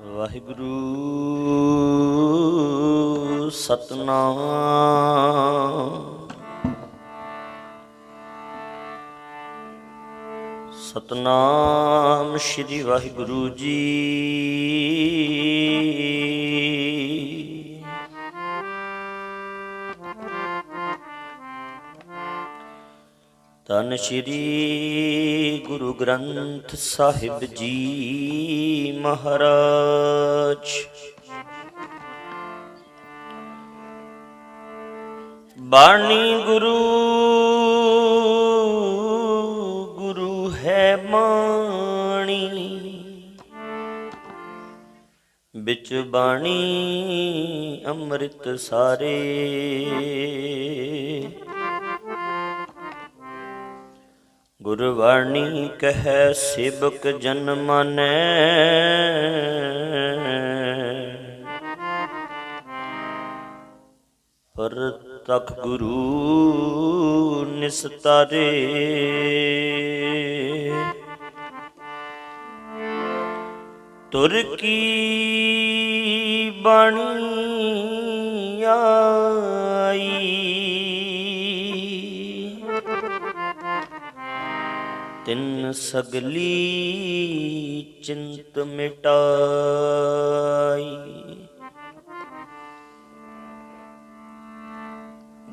ਵਾਹਿਗੁਰੂ ਸਤਨਾਮ। ਸਤਨਾਮ ਸ੍ਰੀ ਵਾਹਿਗੁਰੂ ਜੀ। ਤਨ ਸ੍ਰੀ ਗੁਰੂ ਗ੍ਰੰਥ ਸਾਹਿਬ ਜੀ ਮਹਾਰਾਜ। ਬਾਣੀ ਗੁਰੂ ਗੁਰੂ ਹੈ ਮਾਣੀ ਵਿੱਚ ਬਾਣੀ ਅੰਮ੍ਰਿਤ ਸਾਰੇ। ਗੁਰਬਾਣੀ ਕਹੈ ਸੇਵਕ ਜਨ ਮਾਨੈ। ਪਰ ਤਖ ਗੁਰੂ ਨਿਸਤਾਰੇ। ਤੁਰ ਕੀ ਬਾਣੀ ਆਈ ਤਿੰਨ ਸਗਲੀ ਚਿੰਤ ਮਿਟਾਈ।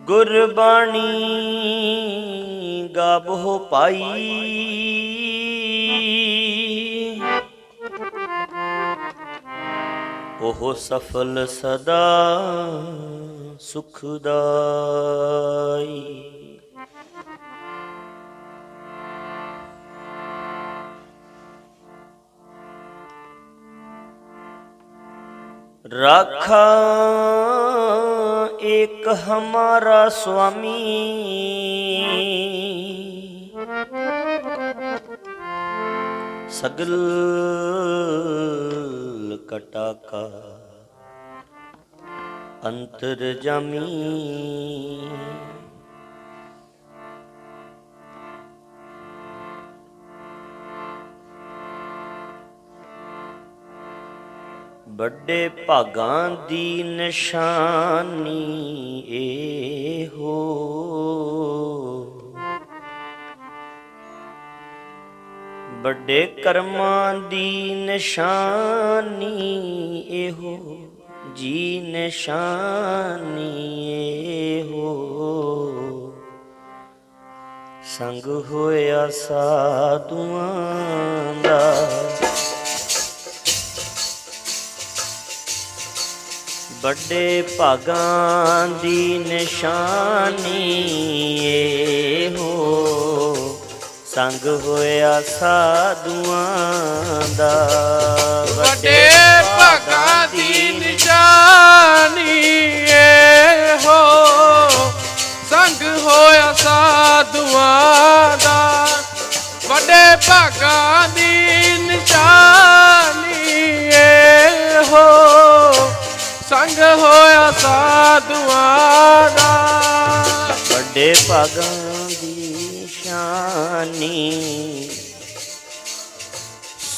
ਗੁਰਬਾਣੀ ਗਾਬੋ ਪਾਈ ਉਹ ਸਫਲ ਸਦਾ ਸੁਖਦਾਈ राखा एक हमारा स्वामी सगल कटा का अंतर ਵੱਡੇ ਭਾਗਾਂ ਦੀ ਨਿਸ਼ਾਨੀ ਏਹੋ ਵੱਡੇ ਕਰਮਾਂ ਦੀ ਨਿਸ਼ਾਨੀ ਇਹੋ, ਜੀ ਨਿਸ਼ਾਨੀ ਇਹੋ। ਸੰਗ ਹੋਇਆ ਸਾਧੂਆਂ ਦਾ ਵੱਡੇ ਭਾਗਾਂ ਦੀ ਨਿਸ਼ਾਨੀ ਹੋ ਸੰਗ ਹੋਇਆ ਸਾਧੂਆਂ ਦਾ। ਵੱਡੇ ਭਾਗਾਂ ਦੀ ਨਿਸ਼ਾਨੀ ਏ ਹੋ ਸੰਗ ਹੋਇਆ ਸਾਧੂਆਂ ਦਾ। ਵੱਡੇ ਭਾਗਾਂ ਦੀ ਸੰਗ ਹੋਇਆ ਸਾਧੂਆਂ ਦਾ। ਵੱਡੇ ਭਾਗਾਂ ਦੀ ਸ਼ਾਨੀ।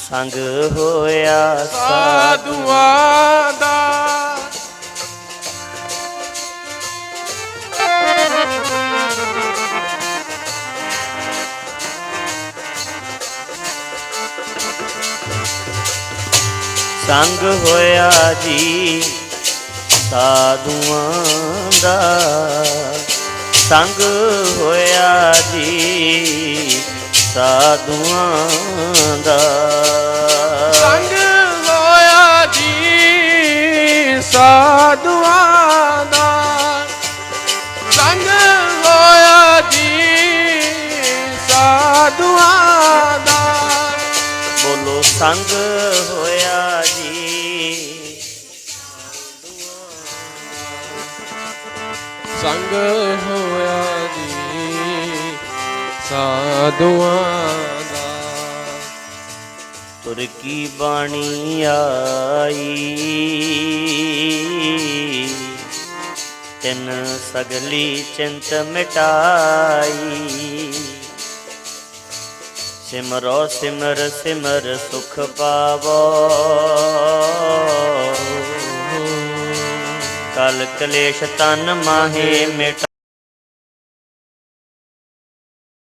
ਸੰਗ ਹੋਇਆ ਸਾਧੂ ਸਾਧੂਆਂ ਦਾ। ਸੰਗ ਹੋਇਆ ਜੀ। ਸਾਧੂਆਂ ਦਾ ਸੰਗ ਹੋਇਆ ਜੀ ਸਾਧੂਆਂ ਦਾ ਸੰਗ ਹੋਇਆ ਜੀ ਸਾਧੂਆਂ ਦਾ ਸੰਗ ਹੋਇਆ ਜੀ ਸਾਧੂਆਂ ਦਾ ਬੋਲੋ ਸੰਗ ਸੰਗ ਹੋਇਆ ਜੀ, ਸਾਧੂਆਂ ਦਾ। ਤੁਰ ਕੀ ਬਾਣੀ ਆਈ? ਤਿਨ ਸਗਲੀ ਚਿੰਤ ਮਿਟਾਈ। ਸਿਮਰੋ ਸਿਮਰ ਸਿਮਰ ਸੁਖ ਪਾਵੋ। ਕਲੇਸ਼ ਤਨ ਮਾਹੇ ਮਿਟਾਵੋ